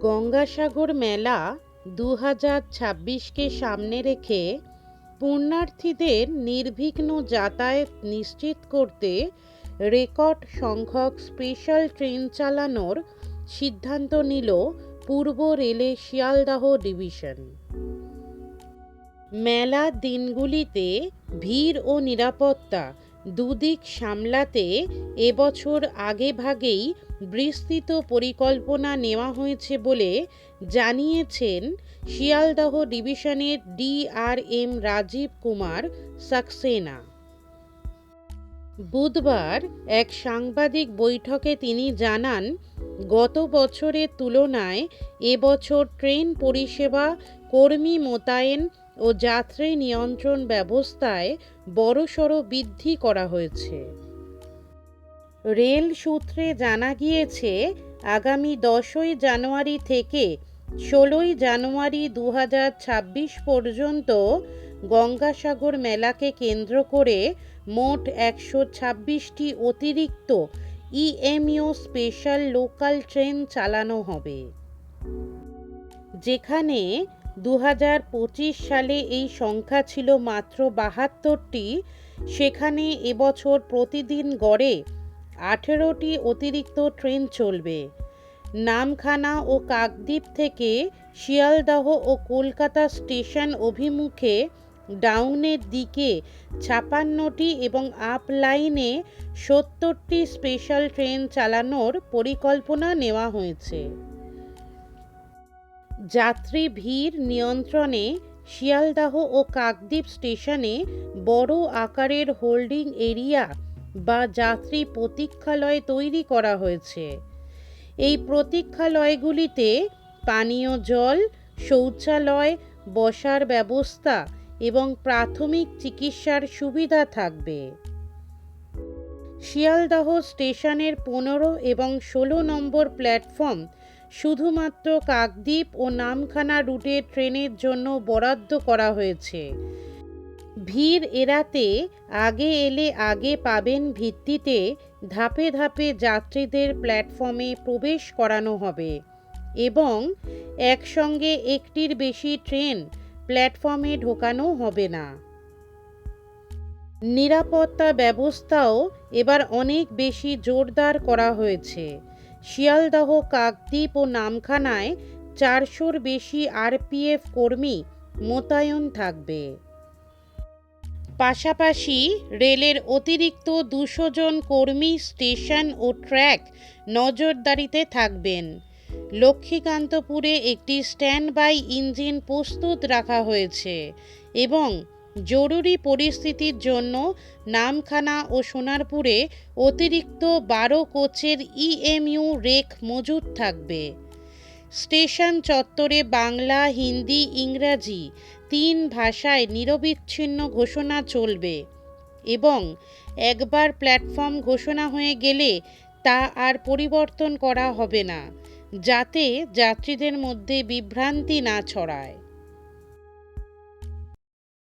গঙ্গাসাগর মেলা দু হাজার ছাব্বিশকে সামনে রেখে পুণ্যার্থীদের নির্বিঘ্ন যাতায়াত নিশ্চিত করতে রেকর্ড সংখ্যক স্পেশাল ট্রেন চালানোর সিদ্ধান্ত নিল পূর্ব রেলে শিয়ালদাহ ডিভিশন। মেলার দিনগুলিতে ভিড় ও নিরাপত্তা দুদিক সামলাতে এবছর আগেভাগেই বিস্তৃত পরিকল্পনা নেওয়া হয়েছে বলে জানিয়েছেন শিয়ালদহ ডিভিশনের ডিআরএম রাজীব কুমার সাক্সেনা। বুধবার এক সাংবাদিক বৈঠকে তিনি জানান, গত বছরের তুলনায় এবছর ট্রেন পরিষেবা, কর্মী মোতায়েন ও যাত্রী নিয়ন্ত্রণ ব্যবস্থায় বড়সড় বৃদ্ধি করা হয়েছে। রেল সূত্রে জানা গিয়েছে, আগামী দশই জানুয়ারি থেকে ষোলোই জানুয়ারি দু হাজার ছাব্বিশ পর্যন্ত গঙ্গাসাগর মেলাকে কেন্দ্র করে মোট একশো ছাব্বিশটি অতিরিক্ত ইএমইউ স্পেশাল লোকাল ট্রেন চালানো হবে। যেখানে দু হাজার পঁচিশ সালে এই সংখ্যা ছিল মাত্র বাহাত্তরটি, সেখানে এবছর প্রতিদিন গড়ে আঠেরোটি অতিরিক্ত ট্রেন চলবে। নামখানা ও কাকদ্বীপ থেকে শিয়ালদহ ও কলকাতা স্টেশন অভিমুখে ডাউনের দিকে ছাপান্নটি এবং আপ লাইনে সত্তরটি স্পেশাল ট্রেন চালানোর পরিকল্পনা নেওয়া হয়েছে। যাত্রী ভিড় নিয়ন্ত্রণে শিয়ালদাহ ও কাকদ্বীপ স্টেশনে বড় আকারের হোল্ডিং এরিয়া বা যাত্রী প্রতীক্ষালয় তৈরি করা হয়েছে। এই প্রতীক্ষালয়গুলিতে পানীয় জল, শৌচালয়, বসার ব্যবস্থা এবং প্রাথমিক চিকিৎসার সুবিধা থাকবে। শিয়ালদহ স্টেশনের পনেরো এবং ষোলো নম্বর প্ল্যাটফর্ম শুধুমাত্র কাকদ্বীপ ও নামখানা রুটে ট্রেনের জন্য বরাদ্দ করা হয়েছে। ভিড় এড়াতে আগে এলে আগে পাবেন ভিত্তিতে ধাপে ধাপে যাত্রীদের প্ল্যাটফর্মে প্রবেশ করানো হবে এবং একসঙ্গে একটির বেশি ট্রেন প্ল্যাটফর্মে ঢোকানো হবে না। নিরাপত্তা ব্যবস্থাও এবার অনেক বেশি জোরদার করা হয়েছে। শিয়ালদহ, কাকদ্বীপ ও নামখানায় চারশোর বেশি আরপিএফ কর্মী মোতায়েন থাকবে। পাশাপাশি রেলের অতিরিক্ত দুশো জন কর্মী, স্টেশন ও ট্র্যাক নজরদারিতে থাকবেন। লক্ষ্মীকান্তপুরে একটি স্ট্যান্ড বাই ইঞ্জিন প্রস্তুত রাখা হয়েছে এবং জরুরি পরিস্থিতির জন্য নামখানা ও সোনারপুরে অতিরিক্ত বারো কোচের ইএমইউ রেক মজুদ থাকবে। স্টেশন চত্বরে বাংলা, হিন্দি, ইংরাজি তিন ভাষায় নিরবিচ্ছিন্ন ঘোষণা চলবে এবং একবার প্ল্যাটফর্ম ঘোষণা হয়ে গেলে তা আর পরিবর্তন করা হবে না, যাতে যাত্রীদের মধ্যে বিভ্রান্তি না ছড়ায়।